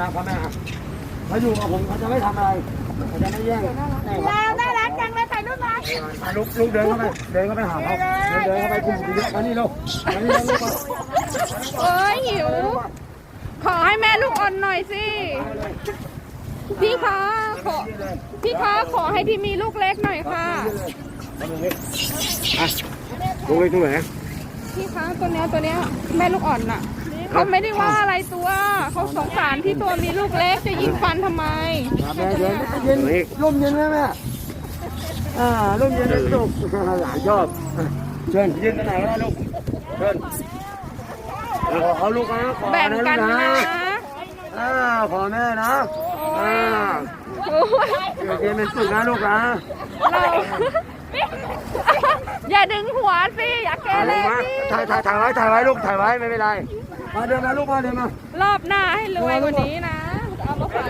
นะพ่อแม่ครับเขาอยู่กับผมเขาจะไม่ทำอะไรเขาจะไม่แย่งนี่ครับแล้วน่ารักจังเลยถ่ายรูปมาอะลูกลูกเดินเข้าไปเดินเข้าไปหาเขาเดินเข้าไปกลุ่มเยอะมานี่ลูกมานี่ลูกมาโอ้ยหิว ขอให้แม่ลูกอ่อนหน่อยสิ พี่คะขอ พี่คะขอให้พี่มีลูกเล็กหน่อยค่ะอะลูกเล็กตรงไหนพี่คะตัวเนี้ยตัวเนี้ยแม่ลูกอ่อนน่ะ เขาไม่ได้ว่าอะไรตัว เขาสงสารที่ตัวมีลูกเล็กจะยิงฟันทำไม แม่เดินเย็นร่มเย็นไหมแม่อ่าร่มเย็นเลยลูกหลานชอบเชิญยืนกันไหนก็ได้ลูกเชิญขอเขาลูกนะขอแบ่งนะลูกันกนะนะอ่าขอแม่นะอ่าโอ้ยเดี๋ยวเย็นเป็นสุขนะลูกนะเรา อย่าดึงหัวสิ อย่าเกเรมาสิถ่ายถ่ายถ่ายไว้ถ่ายไว้ลูกถ่ายไว้ไม่เป็นไร มาเดินมาลูกมาเดินมารอบหน้าให้รวยกว่านี้นะเอามาฝาก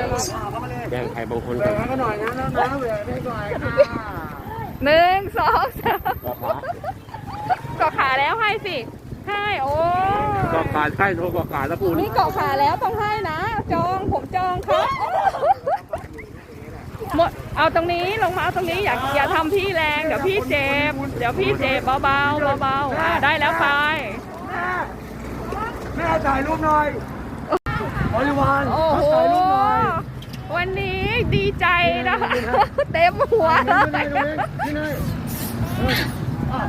แบ่งใครบางคนเดิกันนมาหน่อยนะน้องๆเดี๋ยวไปก่อนค่ะหนึ่งสองสามเกาะขาแล้วให้สิให้โอ้ก็การใช่โทรก็การแล้วปูนนี่เกาะขาแล้วต้องให้นะ จองผมจองครับหมดเอาตรงนี้ลงมาเอาตรงนี้อย่าอย่าทำพี่แรงเดี๋ยวพี่เจ็บเดี๋ยวพี่เจ็บเบาๆเบาๆอ่าได้แล้วไป แม่ถ่ายรูปหน่อยบริวารโอ้โห ถ่ายรูปหน่อยวันนี้ดีใจนะคะเต็มหัวเลยนี่เลย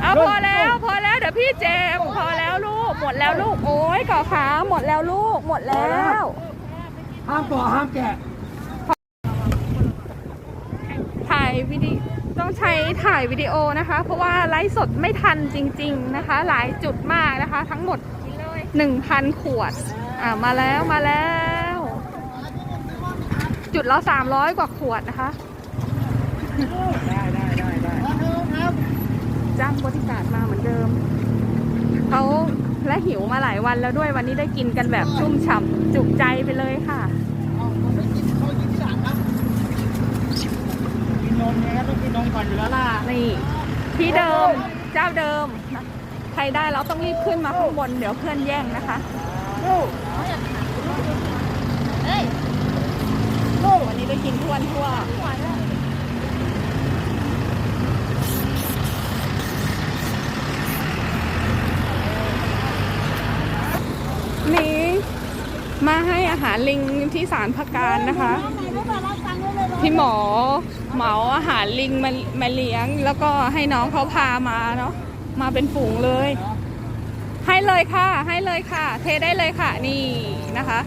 เอาพอแล้วพอแล้วเดี๋ยวพี่เจมส์พอแล้วลูก หมดแล้วลูกโอ้ยก่อขาหมดแล้วลูก หมดแล้ว ห้ามต่อห้ามแกะถ่ายวิดีต้องใช้ถ่ายวิดีโอนะคะ เพราะว่าไลฟ์สดไม่ทันจริง ๆนะคะ หลายจุดมากนะคะ ทั้งหมด 1,000ขวด อ่ามาแล้วมาแล้ว จุดละ300กว่าขวดนะคะได้ได้ได้ได้จ้างบริการมาเหมือนเดิมเขาและหิวมาหลายวันแล้วด้วยวันนี้ได้กินกันแบบชุ่มฉ่ำจุใจไปเลยค่ะกินนมเนี่ยต้องกินนมก่อนอยู่แล้วล่ะนี่ที่เดิมเจ้าเดิมนะ ใครได้เราต้องรีบขึ้นมาข้างบนเดี๋ยวเพื่อนแย่งนะคะวันนี้ได้กินทั่วทั่วนี่มาให้อาหารลิงที่สารพักการนะคะ พี่หมอเหมาอาหารลิงมามาเลี้ยง แล้วก็ให้น้องเขาพามาเนาะ มาเป็นฝูงเลย ให้เลยค่ะ ให้เลยค่ะ เทได้เลยค่ะ นี่นะคะ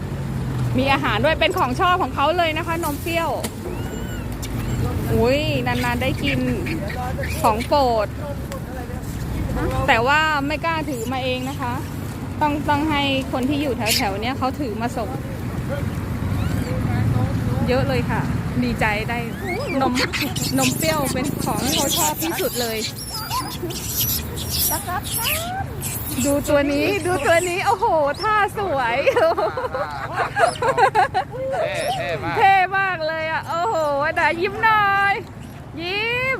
มีอาหารด้วยเป็นของชอบของเขาเลยนะคะ นมเปรี้ยว อุ้ยนานๆได้กินของโปรด แต่ว่าไม่กล้าถือมาเองนะคะ ต้องต้องให้คนที่อยู่แถวๆเนี้ยเขาถือมาส่งเยอะเลยค่ะ ดีใจได้นมนมเปรี้ยวเป็นของที่เขาชอบที่สุดเลย ดูตัวนี้ดูตัวนี้โอ้โหท่าสวยเท่เท่มากเท่มากเลยอะโอ้โหดายิ้มหน่อย ยิ้ม